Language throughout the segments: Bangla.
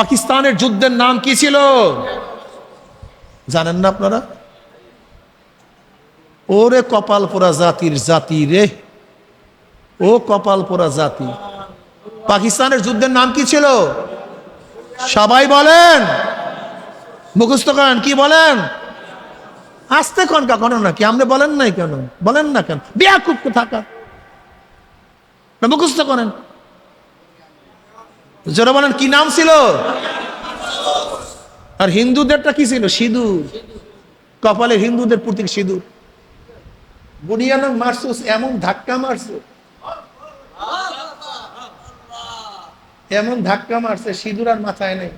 পাকিস্তানের যুদ্ধের নাম কি ছিল? জানেন না আপনারা? ওরে কপাল পোড়া জাতির জাতি রে। ও কপাল পোড়া জাতি। পাকিস্তানের যুদ্ধের নাম কি ছিল? সবাই বলেন। মুখস্থ করেন, কি বলেন? আসতে কন কখনো না কি? আপনি বলেন নাই কেন? বলেন না কেন? বিয়া খুব থাকা মুখস্থ করেন। যারা বলেন, কি নাম ছিল? আর হিন্দুদেরটা কি ছিল? সিঁদুর। কপালে হিন্দুদের প্রতীক সিঁদুর। বুনিয়ানো মারছুস, এমন ধাক্কা মারছে। এমন ধাক্কা মারছে, সিঁদুর আর মাথায় নেই।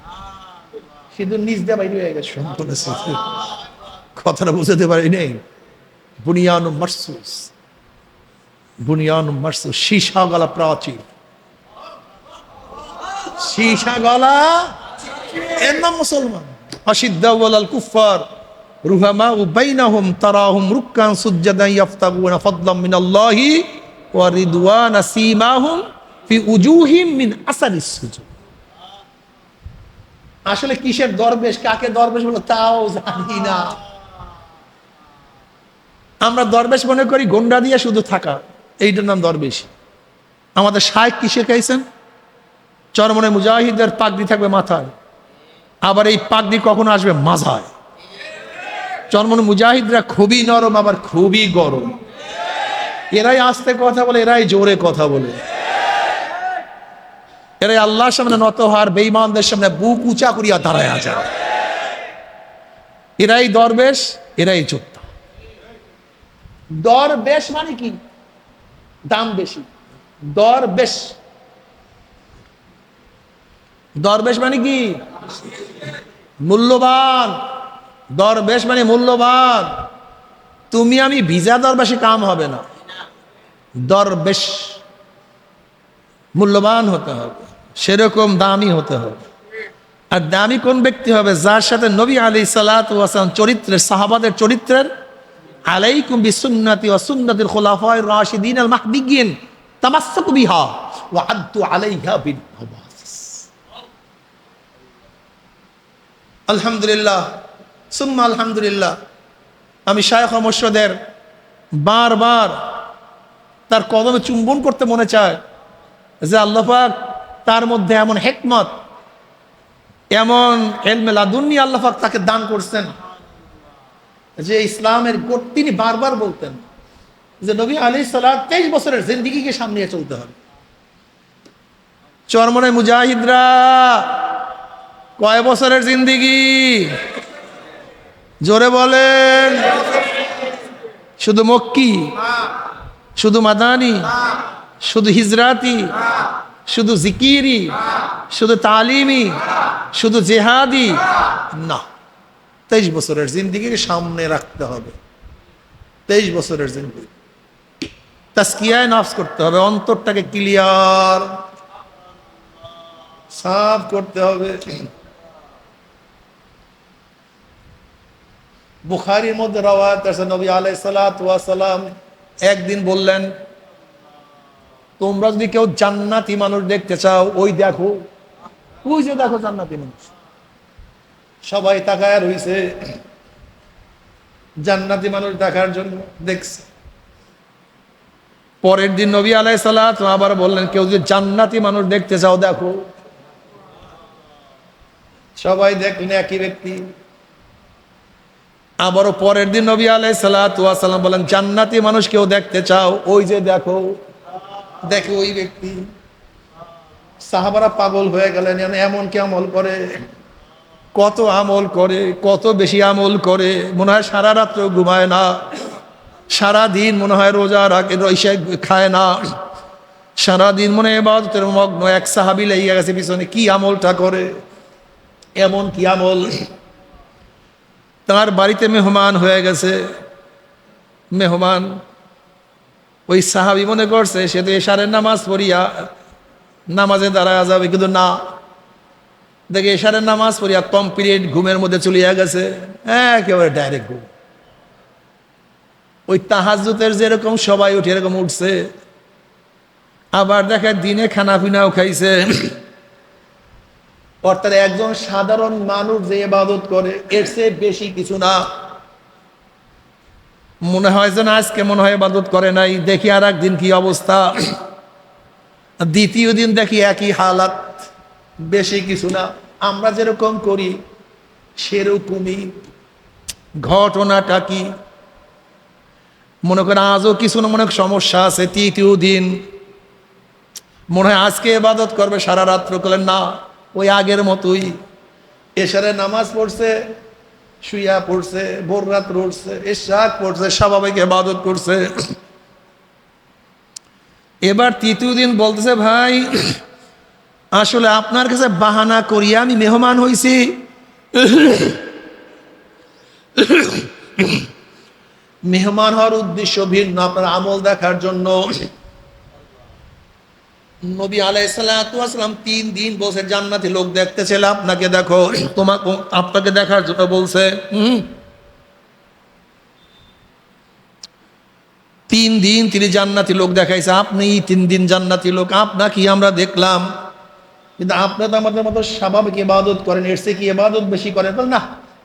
সিঁদুর নিচ দিয়ে বাইরে হয়ে গেছে। কথাটা বুঝাতে পারি নেই। বুনিয়ানো মারসুস বুনিয়ানো মারসুস সীসা গলা প্রাচীর। সীসা গলা। এর নাম মুসলমান। অসিদ্দাউল কুফার রুহামা আসলে কিসের দরবেশ? কাকে দরবেশ বলো? তাও জানি না। আমরা দরবেশ মনে করি, গন্ডা দিয়ে শুধু থাকা। এইটার নাম দরবেশ। আমাদের শায়েক কিসে শেখাইছেন? চরমনে মুজাহিদের পাগড়ি থাকবে মাথায়। আবার এই পাগড়ি কখনো আসবে মাথায় চরমনে মুজাহিদরা খুবই নরম, আবার খুবই গরম। এরাই আস্তে কথা বলে, এরাই জোরে কথা বলে। এরাই আল্লাহর সামনে নত হওয়ার বেইমানদের সামনে বুক উঁচা করিয়া দাঁড়ায় যায়। এরাই দরবেশ, এরাই যোদ্ধা। দর বেশ মানে কি? দাম বেশি। দর বেশ দরবেশ মানে কি? মূল্যবান। দরবেশ মানে মূল্যবান। তুমি আমি ভিজা দরবেশে কাম হবে না। দরবেশ। মূল্যবান হতে হবে। সেরকম দামি হতে হবে। আর দামি কোন ব্যক্তি হবে? যার সাথে নবী আলী সালাম চরিত্রের, সাহাবাদের চরিত্রের, আলাইকুম বিসুন্নতি ওয়া সুন্নাতিল খুলাফায়ে রাশিদিন আল মাহদিয়িন তামাসসাকু বিহা ওয়া আদ্দু আলাইহা বিন নওয়াজিস আলহামদুলিল্লাহ, সুম্মা আলহামদুলিল্লাহ। আমি শায়খ মোর্শদের বারবার তার কদমে চুম্বন করতে মনে চায় যে আল্লাপাক তার মধ্যে এমন হেকমত, এমন এলমে লাদুন্নি আল্লাপাক তাকে দান করছেন যে ইসলামের গোট তিনি বারবার বলতেন যে নবী আলী সাল্লাহ তেইশ বছরের জিন্দিগিকে সামনে চলতে হবে। চরমনে মুজাহিদরা কয় বছরের জিন্দিগি? জোরে বলেন। শুধু মক্কি? শুধু মাদানি? শুধু হিজরাতি? শুধু জিকিরি? শুধু তালিমি? শুধু জেহাদি? না। তেইশ বছরের জিন্দিগিকে সামনে রাখতে হবে। তেইশ বছরের জিন্দিগি। তাস্কিয়ায় নাফস করতে হবে। অন্তরটাকে ক্লিয়ার। সাফ করতে হবে। বুখারির মধ্যে রওয়াত আছে, নবী আলাই সালাম একদিন বললেন, তোমরা যদি কেউ জান্নাতি মানুষ দেখতে চাও, ওই দেখো, ওই যে দেখো জান্নাতি মানুষ। সবাই তাকায় রইছে, জান্নাতি মানুষ দেখার জন্য দেখছে। পরের দিন নবী আলাই সালাত আবার বললেন, কেউ যদি জান্নাতি মানুষ দেখতে চাও, দেখো। সবাই দেখলেন একই ব্যক্তি। আবারও পরের দিন নবী আলাই সালাম বলেন, জান্নাতি মানুষ কেউ দেখতে চাও? ওই যে দেখো দেখো ওই ব্যক্তি। সাহাবারা পাগল হয়ে গেলেন যেন এমন কি আমল করে? কত আমল করে, কত বেশি আমল করে? মনে হয় সারা রাত্র ঘুমায় না। সারা দিন মনে হয় রোজা রাখে, রইসে, খায় না। সারা দিন মনে হয় মগ্ন, এক সাহাবি লেগে গেছে পিছনে, কি আমলটা করে? এমন কি আমল? তার বাড়িতে মেহমান হয়ে গেছে। মেহমান ওই সাহাবি মনে করছে, সে তো এশারের নামাজ পড়িয়া নামাজে দাঁড়ায় যাবে, কিন্তু না। দেখে এশারের নামাজ পড়িয়া কমপ্লিট ঘুমের মধ্যে চলিয়া গেছে। একেবারে ডাইরেক্ট ঘুম। ওই তাহাজুতের যেরকম সবাই উঠে এরকম উঠছে। আবার দেখে দিনে খানা পিনাও খাইছে। অর্থাৎ একজন সাধারণ মানুষ যে ইবাদত করে, এর চেয়ে বেশি কিছু না। মনে হয় যেন আজকে মনে হয় ইবাদত করে নাই। দেখি আর একদিন কি অবস্থা। দ্বিতীয় দিন দেখি একই হালাত, বেশি কিছু না। আমরা যেরকম করি, সেরকমই। ঘটনাটা কি? মনে করেন আজও কিছু না, মনে সমস্যা আছে। তৃতীয় দিন মনে হয় আজকে এবাদত করবে, সারা রাত্র করলেন না। ওই আগের মতোই। এসারে নামাজ পড়ছে, শুইয়া পড়ছে, ভোর রাত্র উঠছে পড়ছে, স্বাভাবিক এবাদত করছে। এবার তৃতীয় দিন বলতেছে, ভাই, আসলে আপনার কাছে বাহানা করিয়া আমি মেহমান হইছি। মেহমান হওয়ার উদ্দেশ্য ভিন্ন, আপনার আমল দেখার জন্য। নবী আলাইসালাম তিন দিন বসে জান্নাতি লোক দেখতেছিল আপনাকে দেখো, তোমাকে, আপনাকে দেখার জন্য বলছে তিন দিন তিনি জান্নাতি লোক দেখাইছে আপনি তিন দিন জান্নাতি লোক, আপনাকে আমরা দেখলাম। কিন্তু আপনি তো আমাদের মতো স্বাভাবিক ইবাদত করেন, এর কি ইবাদত বেশি করেন? না,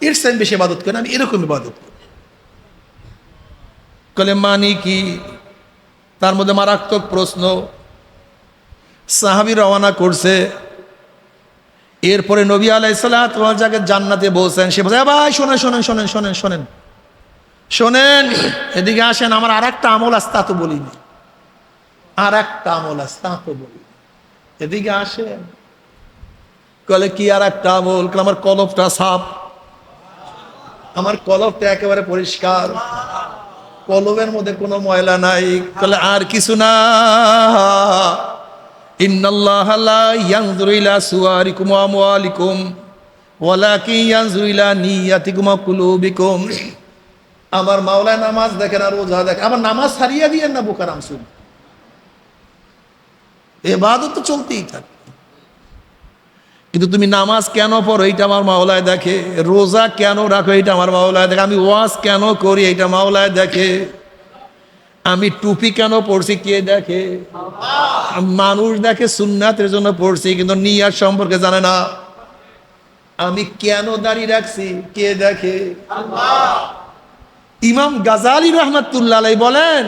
এর বেশি ইবাদত করেন আমি এরকম ইবাদত করি। মানি কি? তার মধ্যে মারাত্মক প্রশ্ন সাহাবি রওনা করছে। এরপরে নবী আলাইসাল্লাহ তোমার যাকে জান্নাতে বলছেন, সে বলছে ভাই, শোনেন শোনেন শোনেন শোনেন শোনেন। শোনেন, এদিকে আসেন, আমার আর একটা আমল আছে তা তো বলিনি। আর একটা আমল আছে তা তো বলি এদিকে আসেন। কলে, কি আর একটা আমল আমার কলপটা সাপ আমার কলপটা একেবারে পরিষ্কার। কলবের মধ্যে কোনো ময়লা নাই। কলে, আর কিছু না। আমার মাওলায় নামাজ দেখেন আর রোজা দেখেন। আমার নামাজ হারিয়ে দিয়েন না বুকারাম শুন এবাদত তো চলতেই থাকে। কিন্তু তুমি নামাজ কেন পড়ো এইটা আমার মাওলায় দেখে। রোজা কেন রাখো এইটা আমার মাওলায় দেখে। আমি ওয়াজ কেন করি এইটা মাওলায় দেখে। আমি টুপি কেন পড়ছি কে দেখে? মানুষ দেখে সুন্নাতের জন্য পড়ছি কিন্তু নিয়ার সম্পর্কে জানে না। আমি কেন দাঁড়িয়ে রাখছি কে দেখে? ইমাম গাজালি রহমতুল্লাহ বলেন,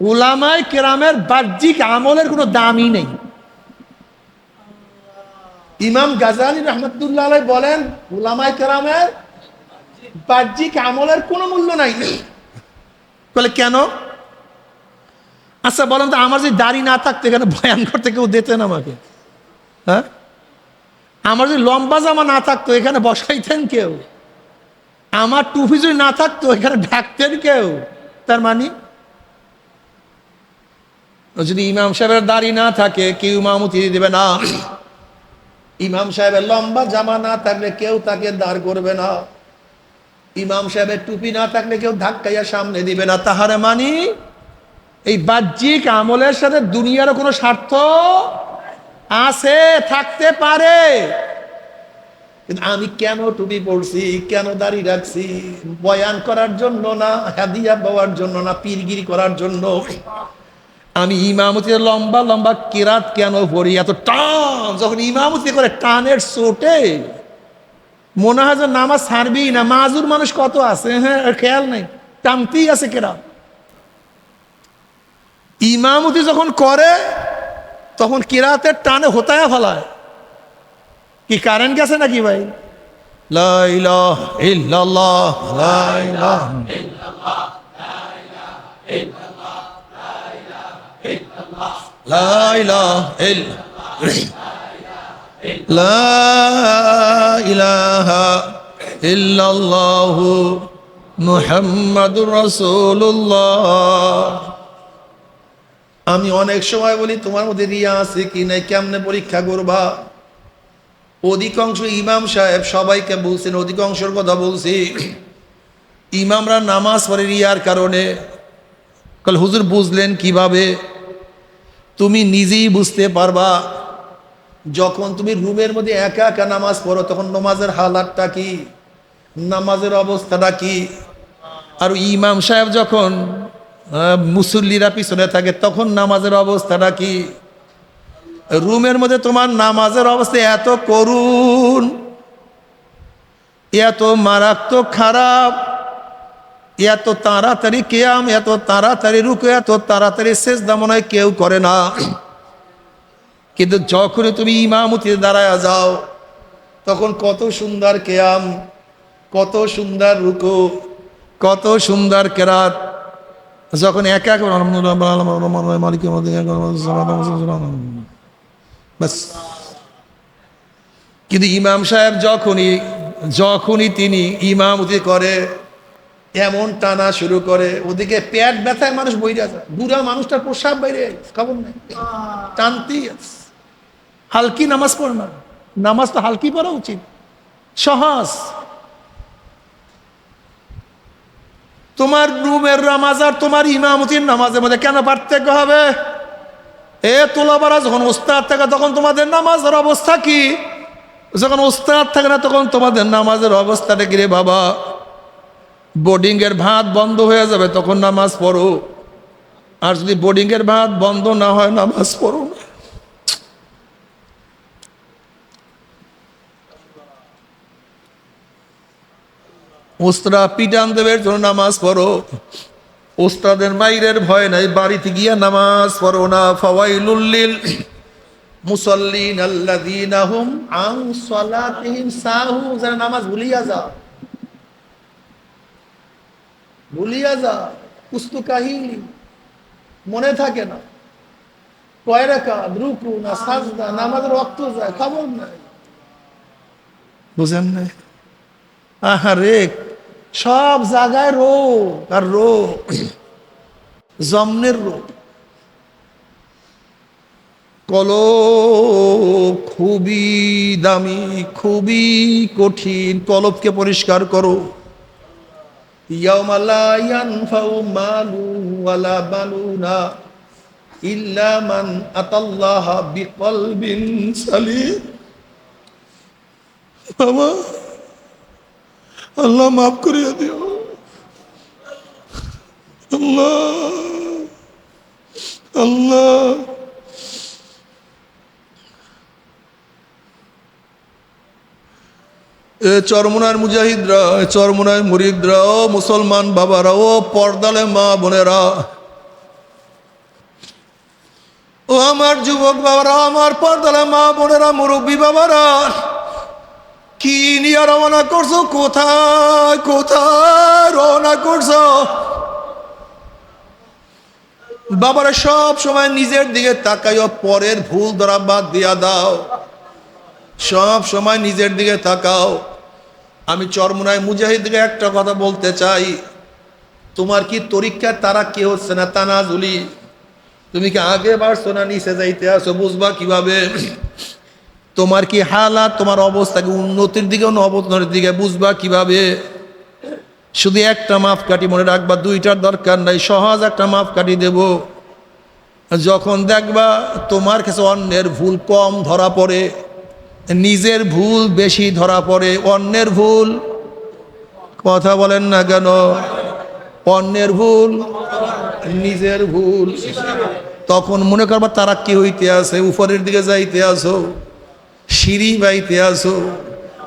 উলামায় কেরামের বাহ্যিক আমলের কোনো দামই নেই। ইমাম গাজালি রহমতুল্লাহ বলেন, উলামায় কেরামের বাহ্যিক আমলের কোনো মূল্য নাই। বলে, কেন? আচ্ছা বলেন তো, আমার যে দাড়ি না থাকতো, এখানে বয়ান করতে কেউ দিতেন আমাকে। হ্যাঁ? আমার যদি লম্বা জামা না থাকতো, এখানে বসাইতেন কেউ। আমার টুপি যদি না থাকতো, এখানে ঢাকতেন কেউ। তার মানে? যদি ইমাম সাহেবের দাড়ি না থাকে, কেউ ইমামতি দেবে না। ইমাম সাহেবের লম্বা জামা না থাকলে কেউ তাকে দাঁড় করবে না। ইমাম সাহেবের টুপি না থাকলে কেউ ধাক্কাইয়া সামনে দিবে না। তাহারে মানি এই বাহ্যিক আমলের সাথে দুনিয়ারও কোনো স্বার্থ আছে, থাকতে পারে। কিন্তু আমি কেন টুপি পড়ছি কেন দাড়ি রাখছি, বয়ান করার জন্য না, হাদিয়া পাওয়ার জন্য না, পীরগিরি করার জন্য? আমি ইমামতি লম্বা লম্বা কেরাত কেন পড়ি? এত টান। যখন ইমামতি করে টানের চোটে মনে হয় যে নামাজ ছাড়বি না। মাজুর মানুষ কত আছে? হ্যাঁ খেয়াল নেই। টানতেই আছে কেরা ইমামতি যখন করে, তখন কেরাতের টানে হোতায়া ফেলায়। কি কারেন্ট গেছে নাকি ভাই? লাইলা লা ইলাহা ইল্লাল্লাহু মুহাম্মাদুর রাসূলুল্লাহ। আমি অনেক সময় বলি, তোমার মধ্যে রিয়া আছে কি নাই? কেমনে পরীক্ষা করবা? অধিকাংশ ইমাম সাহেব সবাইকে বলছেন, অধিকাংশের কথা বলছি। ইমামরা নামাজ পড়ে রিয়ার কারণে। কাল, হুজুর, বুঝলেন কীভাবে? তুমি নিজেই বুঝতে পারবা। যখন তুমি রুমের মধ্যে একা একা নামাজ পড়ো, তখন নামাজের হালাতটা কি? নামাজের অবস্থাটা কি? আর ইমাম সাহেব যখন মুসল্লিরা পিছনে থাকে, তখন নামাজের অবস্থাটা কি? রুমের মধ্যে তোমার নামাজের অবস্থা এত করুণ, এত মারাত্মক খারাপ, এত তাড়াতাড়ি কেয়াম, এত তাড়াতাড়ি রুকু, এত তাড়াতাড়ি শেষ মনে হয় কেউ করে না। কিন্তু যখনই তুমি ইমামতিতে দাঁড়ায় যাও তখন কত সুন্দর কেয়াম কত সুন্দর রুকু কত সুন্দর কেরাত। যখন এক এক মালিক বাস। কিন্তু ইমাম সাহেব যখনই যখনই তিনি ইমামতি করে এমন টানা শুরু করে ওদিকে পেট ব্যথায় মানুষ বইরে আছে। বুড়া মানুষটার প্রসাব বাইরে খবর নেই। টানতেই আছে। হালকি নামাজ পড় না নামাজ তো হালকি পড়া উচিত। সহজ। তোমার রুমের নামাজ আর তোমার ইমামতির নামাজের মধ্যে কেন পার্থক্য হবে? এ তোলাবারা যখন ওস্তাদ থাকে, তখন তোমাদের নামাজের অবস্থা কি? যখন ওস্তাদ থাকে না, তখন তোমাদের নামাজের অবস্থাটা কি রে বাবা? বোর্ডিংয়ের ভাত বন্ধ হয়ে যাবে, তখন নামাজ পড়ো। আর যদি বোর্ডিংয়ের ভাত বন্ধ না হয়, নামাজ পড়ো না ওস্তারা পিটান দেবের জন্য নামাজ পড়ো। ওস্তাদের মাইরের ভয় নাই, বাড়িতে গিয়া নামাজ পড়ো না। ফাওয়াইলুল্লিল মুসল্লিন আল্লাযীনা হুম আন সালাতিহিম সাহু। যারা নামাজ ভুলিয়া যা ভুলিয়া যা পুস্তু কাহিনী মনে থাকে না। কয় রুকু না সাজদা? নামাজের রক্ত যায়, খবর নাই। বুঝেন নাই? আহারে সব জায়গায় রোগ আর রোগ। জমনের রোগ। কল খুবই দামি, খুবই কঠিন। কলবকে পরিষ্কার করো। ইয়াউমা লা ইয়ানফাউ মালু ওয়ালা বানুনা ইল্লা মান আতাল্লাহা বিকলবিন সালিম। বাবা। আল্লাহ মাফ করিয়া দিও। আল্লাহ এ চরমনার মুজাহিদরা, এ চরমনার মুরিদরা, ও মুসলমান বাবারা, ও পর্দালে মা বোনেরা, ও আমার যুবক বাবারা আমার পর্দালে মা বোনেরা, মুরব্বী বাবারা কি নিয়ে রওনা করছ? কোথায় কোথায় রওনা করছ? বাবারা সব সময় নিজের দিকে তাকাইও, পরের ভুল ধরা বাদ দিয়া দাও। সব সময় নিজের দিকে তাকাও। আমি চরমুনায় মুজাহিদকে একটা কথা বলতে চাই। তোমার কি তরিক্ষার তারা কে হচ্ছে না? তানাজুলি, তুমি কি আগে বাড়ছো না নিচে যাইতে আসো? বুঝবা কীভাবে? তোমার কি হালাত? তোমার অবস্থা কি উন্নতির দিকে না অবনতির দিকে? বুঝবা কীভাবে? শুধু একটা মাপ কাটি মনে রাখবা, দুইটার দরকার নাই, সহজ একটা মাপ কাটি দেব। যখন দেখবা তোমার কাছে অন্যের ভুল কম ধরা পড়ে, নিজের ভুল বেশি ধরা পড়ে, অন্যের ভুল, কথা বলেন না কেন? অন্যের ভুল, নিজের ভুল। তখন মনে করবা তারা কি হইতে আছে, উপরের দিকে যাইতে আসো সিঁড়ি বাইতে আসো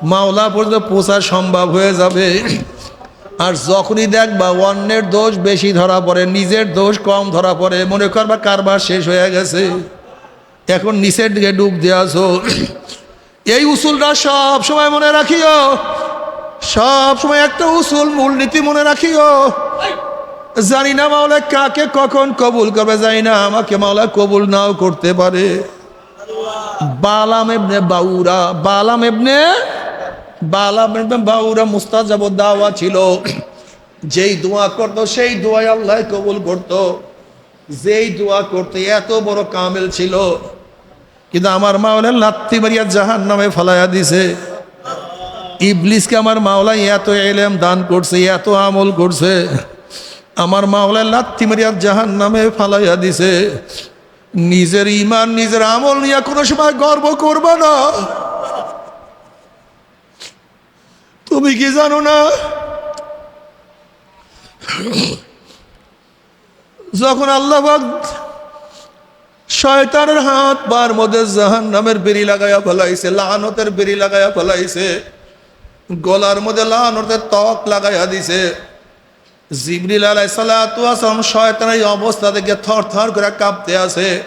মাওলা পর্যন্ত পৌঁছা সম্ভব হয়ে যাবে। আর যখনই দেখবা অন্যের দোষ বেশি ধরা পড়ে, নিজের দোষ কম ধরা পড়ে, মনে করবা কারবার শেষ হয়ে গেছে। এখন নিচের দিকে ডুব দিয়ে আসো। এই উসুলটা সব সময় মনে রাখিও। সব সময় একটা উসুল মূলনীতি মনে রাখিও। জানি না মাওলা কাকে কখন কবুল করবে, জানি না আমাকে মাওলা কবুল নাও করতে পারে। বালাম এবনে বাউরা, বালাম এবনে বালাম এবনে বাউরা মুস্তাজাব দাওয়া ছিল। যেই দোয়া করতো, সেই দোয়াই আল্লাহ কবুল করতো। যেই দোয়া করতে এত বড় কামেল ছিল। কিন্তু আমার মাওলা লাত্তি মারিয়া জাহান নামে ফালাইয়া দিছে। ইবলিসকে আমার মাওলা এত এলেম দান করছে, এত আমল করছে। আমার মাওলা লাত্তি মারিয়া জাহান নামে ফালাইয়া দিছে। নিজের ইমান নিজের আমল নিয়ে কোনো সময় গর্ব করবে না। তুমি কি জানো না? যখন আল্লাহ শয়তানের হাত বার মধ্যে জাহান নামের বেরি লাগাইয়া ফেলাইছে, লানতের বেরি লাগাইয়া ফেলাইছে, গলার মধ্যে লানতের ত্বক লাগাইয়া দিছে জিবরিল আলাই সালাম শয়তানের এই অবস্থা থেকে থর থর করে কাঁপতে আছে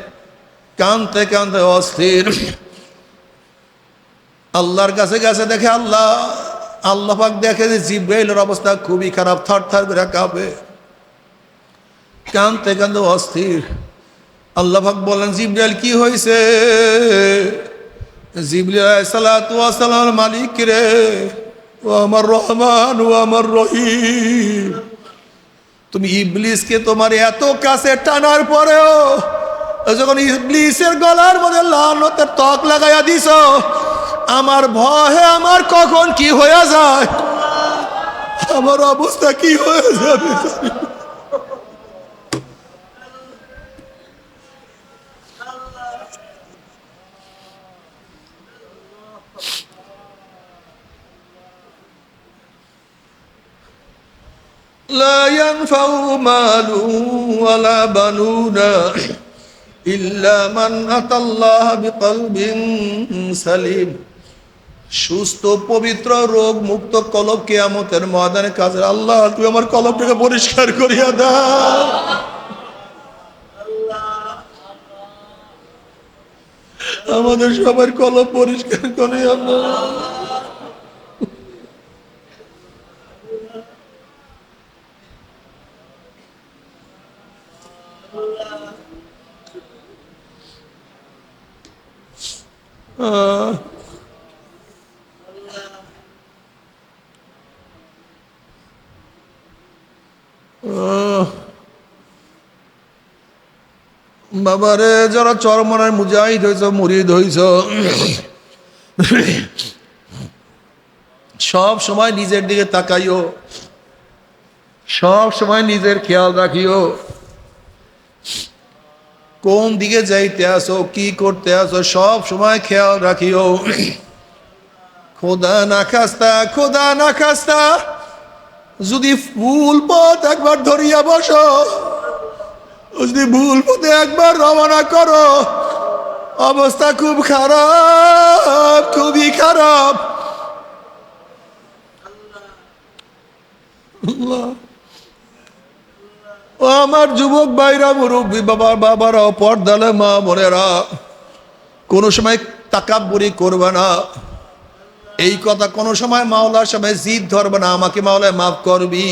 কানতে কানতে অস্থির। আল্লাহর কাছে গেছে দেখে আল্লাহ আল্লাহ পাক দেখে যে জিব্রাইলের অবস্থা খুবই খারাপ, থর থর করে কাঁপে। কানতে কানতে অস্থির। আল্লাহ পাক বলেন জিব্রাইল, কি হয়েছে? জিবরিল মালিক রে? ও আমার রহমান, ও আমার রহিম। তুমি ইবলিসকে তোমার এত কাছে টানার পরেও যখন ইবলিসের গলার মধ্যে লানতের ত্বক লাগাইয়া দিছ, আমার ভয়ে আমার কখন কি হয়ে যায়? আমার অবস্থা কি হয়ে যাবে? لا ينفع مال ولا بنون إلا من أتى الله بقلب سليم সুস্থ পবিত্র রোগ মুক্ত কলব কেয়ামতের ময়দানে কাজে আল্লাহ তুই আমার কলবটাকে পরিষ্কার করিয়া দাও আমাদের সবার কলব পরিষ্কার করিয়া দাও বাবারে যারা চরমনের মুজাহিদ হয়েছ, মুরিদ হয়েছ। সব সময় নিজের দিকে তাকাইও। সব সময় নিজের খেয়াল রাখিও। কোন দিকে যাইতে আসো, কি করতে আসো, সব সময় খেয়াল রাখিও। খোদা না খাস্তা, খোদা না খাস্তা, যদি ফুল পথ একবার ধরিয়া বসো। যদি ভুল পথে একবার রওনা করো। অবস্থা খুব খারাপ, খুবই খারাপ। ও আমার যুবক ভাইরা, মুরব্বী বাবা, বাবারা, পর্দালে মা বোনেরা, কোনো সময় তাকাব্বুরি করবে না। এই কথা কোনো সময় মাওলার সময় জিদ ধরবে না। আমাকে মাওলায় মাফ করবি।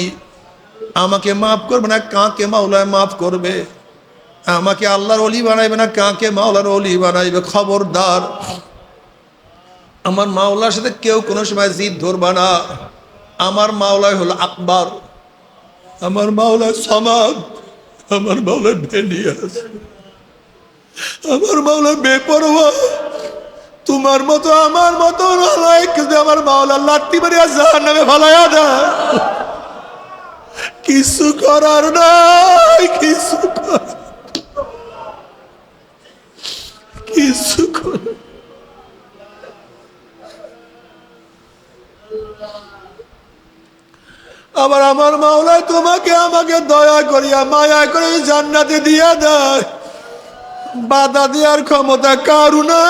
আমাকে মাফ করবে না, কাকে মাওলায় মাফ করবে? আমাকে আল্লাহর অলি বানাইবে না, কাকে মাওলার অলি বানাইবে? খবরদার। আমার মাওলার সাথে কেউ কোনো সময় জিদ ধরবে না। আমার মাওলায় হলো আকবর। আমার মাওলায় সমাদ। আমার মাওলায় ভেনিয়াস আমার মাওলায় বেপরোয়া। তোমার মতো, আমার মতো আমার মাওলা লাত্তি মারিয়া জাহার নামে ভালাইয়া দেয়। কিছু করার নাই, কিছু কিছু আবার আমার মাওলায় তোমাকে আমাকে দয়া করিয়া, মায়া করে জান্নাতে দিয়া দেয়। বাধা দেওয়ার ক্ষমতা কারুনা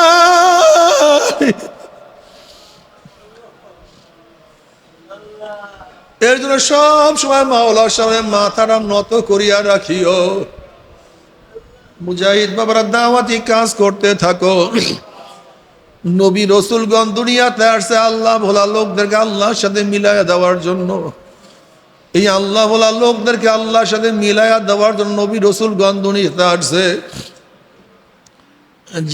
এর জন্য সব সময় মাওলার সামনে মাথাটা নত করিয়া রাখিও। মুজাহিদ বাবারা, দাওয়াতি কাজ করতে থাকো। নবী রসুলগণ দুনিয়াতে আসছে আল্লাহ ভোলা লোকদেরকে আল্লাহর সাথে মিলাইয়া দেওয়ার জন্য। এই আল্লাহ ভোলা লোকদেরকে আল্লাহর সাথে মিলাইয়া দেওয়ার জন্য নবী রসুলগণ দুনিয়াতে আসছে।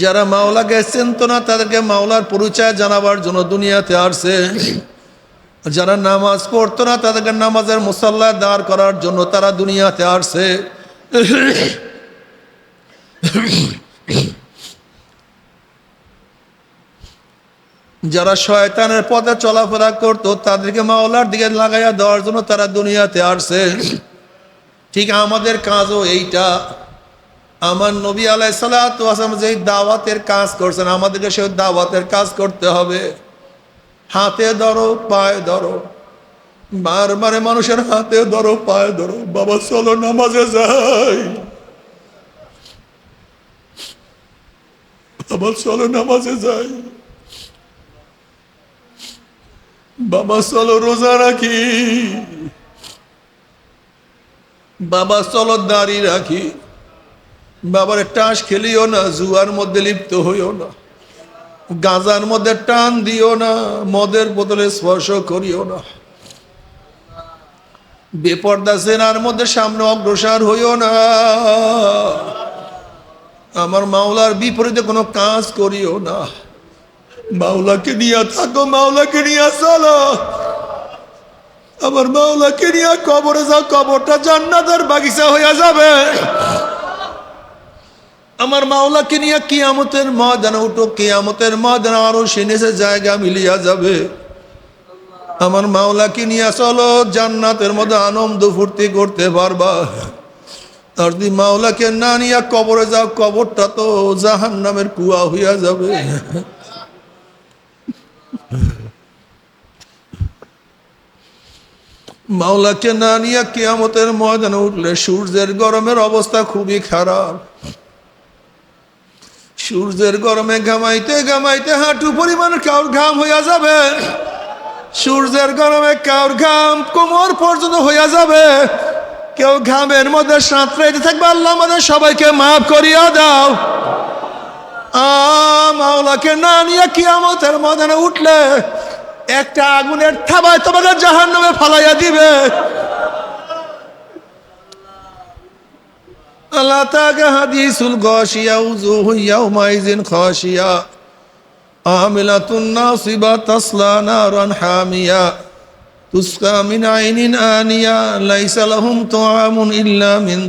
যারা মাওলাকে চিনত না, তাদেরকে মাওলার পরিচয় জানাবার জন্য দুনিয়াতে আসছে। যারা নামাজ পড়তো না, তাদেরকে নামাজের মুসাল্লা দাঁড় করার জন্য তারা দুনিয়াতে আসছে যারা শয়তানের পথে চলাফেরা করত, তাদেরকে মাওলার দিকে লাগাইয়া দেওয়ার জন্য তারা দুনিয়াতে আসছে ঠিক আমাদের কাজও এইটা। আমার নবী আলাই সালাম যে দাওয়াতের কাজ করছেন, আমাদেরকে সে দাওয়াতের কাজ করতে হবে। হাতে ধরো, পায়ে ধরো। বারবারে মানুষের হাতে ধরো, পায়ে ধরো। বাবা, চলো নামাজে যাই। বাবা, চলো নামাজে যাই। বাবা, চলো রোজা রাখি। বাবা, চলো দাড়ি রাখি। বাবার টাস খেলিও না, জুয়ার মধ্যে লিপ্ত হইও না। গাজার মধ্যে টান দিও না, মদের বোতলে স্পর্শ করিও না। বেপর্দা সেনার মধ্যে সামনে অগ্রসর হইও না। আমার মাওলার বিপরীতে কোনো কাজ করিও না। মাওলাকে নিয়ে থাকো, মাওলাকে নিয়ে চলো। আমার মাওলাকে নিয়ে কবরে যাও, কবরটা জান্নাতের বাগিচা হইয়া যাবে। আমার মাওলাকে নিয়ে কিয়ামতের ময়দানে উঠো, কিয়ামতের ময়দানে আরও সিনেসে জায়গা মিলিয়া যাবে। আমার মাওলাকে নিয়ে চলো, জান্নাতের মধ্যে আনন্দ ফুর্তি করতে পারবা। আর যদি মাওলাকে না নিয়ে কবরে যাও, কবরটা তো জাহান নামের কুয়া হইয়া যাবে। মাওলাকে না নিয়ে কিয়ামতের ময়দানে উঠলে সূর্যের গরমের অবস্থা খুবই খারাপ। সূর্যের গরমে ঘামাইতে ঘামাইতে হাঁটু পরিমাণ কাউর ঘাম হইয়া যাবে। সূর্যের গরমে কাউর ঘাম কোমর পর্যন্ত হইয়া যাবে। কেউ ঘামের মধ্যে সাঁতরাইতে থাকবে, আল্লাহ আমাদের সবাইকে মাফ করিয়া দাও। মাওলাকে না নিয়ে কিয়ামতের ময়দানে উঠলে একটা আগুনের থাবায় তোমাকে জাহান ফালাইয়া দিবে। আল্লাহ তাকে হাদিসুল গশিয়া আমিলাতুন নাসিবা তাসলা হামিয়া। আইনিন আনিয়া ইল্লা মিন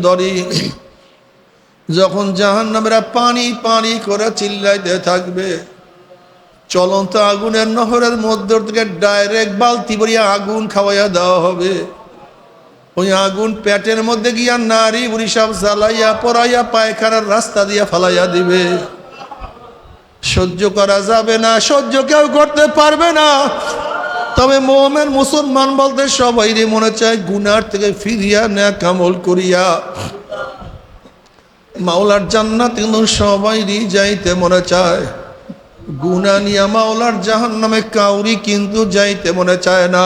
যখন জাহান্নামীরা পানি পানি করে চিল্লাইতে থাকবে, চলন্ত আগুনের নহরের মধ্য থেকে ডাইরেক্ট বালতি ভরিয়া আগুন খাওয়াইয়া দেওয়া হবে। ওই আগুন পেটের মধ্যে গিয়া নারী সব জ্বালাইয়া পড়াইয়া পায়খানার রাস্তা দিয়া ফালাইয়া দিবে। সহ্য করা যাবে না, সহ্য কেউ করতে পারবে না। তবে মোহামের মুসলমান বলতে সবাই মনে চায় গুনার থেকে ফিরিয়া না কামল করিয়া। মাওলার জান্নাত কিন্তু সবাইরই যাইতে মনে চায়। গুনা নিয়া মাওলার জাহান নামে কাউরি কিন্তু যাইতে মনে চায় না।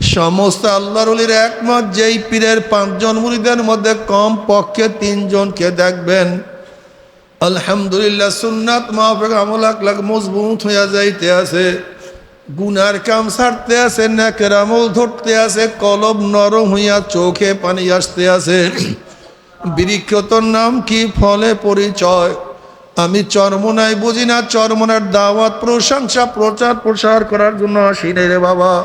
সমস্ত আল্লাহর অলির একমত, যেই পীরের পাঁচজন মুরিদের মধ্যে কম পক্ষে তিনজনকে দেখবেন। আলহামদুলিল্লাহ, সুন্নাত মাহফিক আমল লাখ মজবুত হইয়া যাইতে আছে। গুনার কাম ছাড়তে আছে, নাকের আমল ধরতে আছে, কলব নরম হইয়া চোখে পানি আসতে আছে। বৃক্ষ তোর নাম কি? ফলে পরিচয়। আমি চরমনায় বুঝি না, চরমনার দাওয়াত, প্রশংসা প্রচার প্রসার করার জন্য আসি রে বাবা।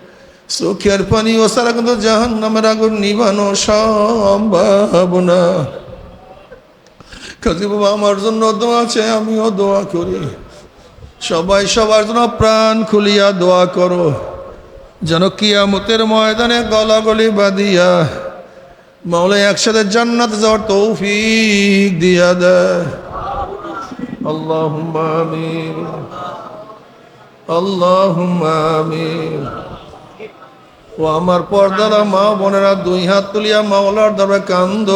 সুখের পানি ও সারা কিন্তু জাহান নামের আগুন নিবানো সম্ভাবনা। কাজী বাবা, আমার জন্য দোয়া আছে আমিও দোয়া করি। সবাই সবার জন্য প্রাণ খুলিয়া দোয়া করো। যেন কিয়ামতের ময়দানে গলাগলি বাঁধিয়া মাওলে একসাথে জান্নাত যাওয়ার তৌফিক দিয়া দেয়। আল্লাহ আমিন। আল্লাহ ও আমার পর্দারা মা বোনেরা দুই হাত তুলিয়া মাওলার দরবে কান্দ।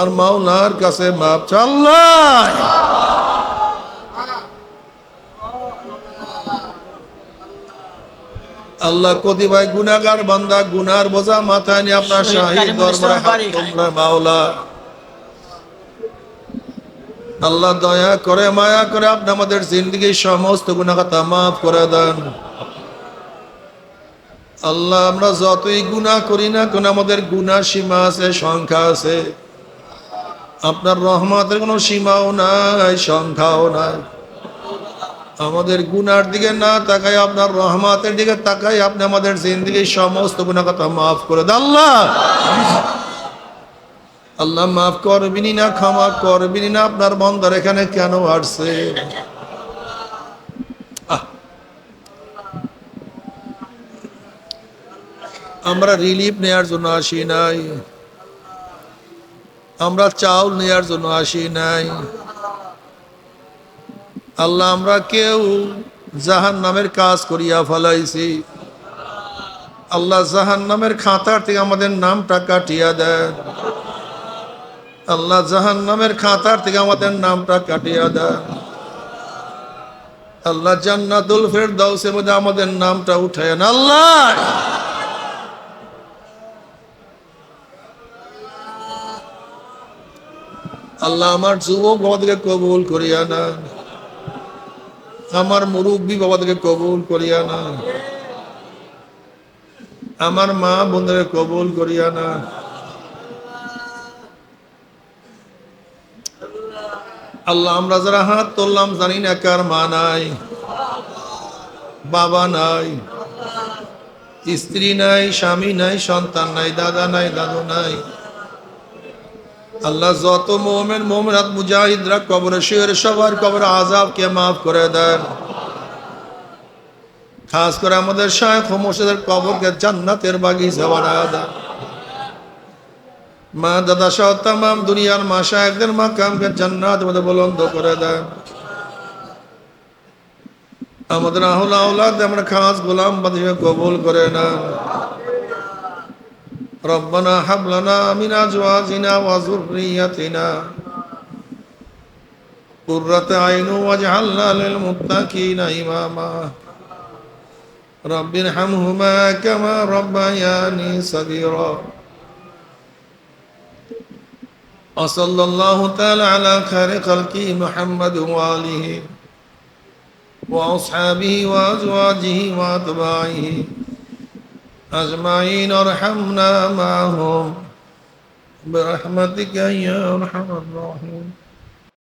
আর মাওলার কাছে মাপ চাল্লাই। আল্লাহ কদি ভাই গুনাগার বান্দা গুনার বোঝা মাথায় নিয়ে আপনার শাহী দরবারে তোমরা মাওলা। আল্লাহ দয়া করে মায়া করে আপনি আমাদের জিন্দগির সমস্ত গুণাখাতা মাফ করে দেন। আল্লাহ, আমরা যতই গুনাহ করি না কোন, আমাদের গুনাহ সীমা আছে, সংখ্যা আছে। আপনার রহমতের কোনো সীমাও নাই, সংখ্যাও নাই। আমাদের গুনার দিকে না তাকাই আপনার রহমতের দিকে তাকাই আপনি আমাদের জিন্দগির সমস্ত গুণা কথা মাফ করে আল্লাহ! আল্লাহ মাফ করবিনি না, ক্ষমা করবিনি না, আপনার বন্দর এখানে কেন আসছে? আমরা রিলিফ নেয়ার জন্য আসি নাই। আমরা চাউল নেয়ার জন্য আসি নাই। আল্লাহ, আমরা কেউ জাহান নামের কাজ করিয়া ফেলাইছি। আল্লাহ জাহান নামের খাতার থেকে আমাদের নামটা কাটিয়া দেন। আল্লাহ জাহান নামের খাতার থেকে আমাদের নামটা কাটিয়া দেন। আল্লাহ জান্নাতুল ফেরদাউসের মধ্যে আমাদের নামটা উঠায় না আল্লাহ! আল্লাহ আমার যুবক বাবাদেরকে কবুল করিয়া না। আমার মুরব্বী বাবাদেরকে কবুল করিয়া না। আমার মা বোনদের কবুল করিয়া না। আল্লাহ, আমরা যারা হাত তুললাম জানি না কার মা নাই, বাবা নাই, স্ত্রী নাই, স্বামী নাই, সন্তান নাই, দাদা নাই, দাদু নাই। আল্লাহ যত মোমেন মোমেনাত মুজাহিদরা কবরে শুয়ের সবার কবরে আজাবকে মাফ করে দেন। খাস করে আমাদের শায়খ মোর্শেদের কবরকে জান্নাতের বাগিচা বানায় দেন। মা, দাদা সহ তাম দুনিয়ার মা শায়কদের মা কামকে জান্নাত মধ্যে বলন্দ করে দেন। আমাদের আহুল আমরা খাস গোলাম বাদিকে কবুল করে নেন। ربنا هب لنا من أزواجنا وذريتنا قرة عين واجعلنا للمتقين إماما. رب ارحمهما كما ربياني صغيرا. وصلى الله تعالى على خير خلقه محمد وآله وأصحابه وأزواجه وأتباعه. أجمعين ارحمنا معهم. برحمتك يا أرحم الراحمين.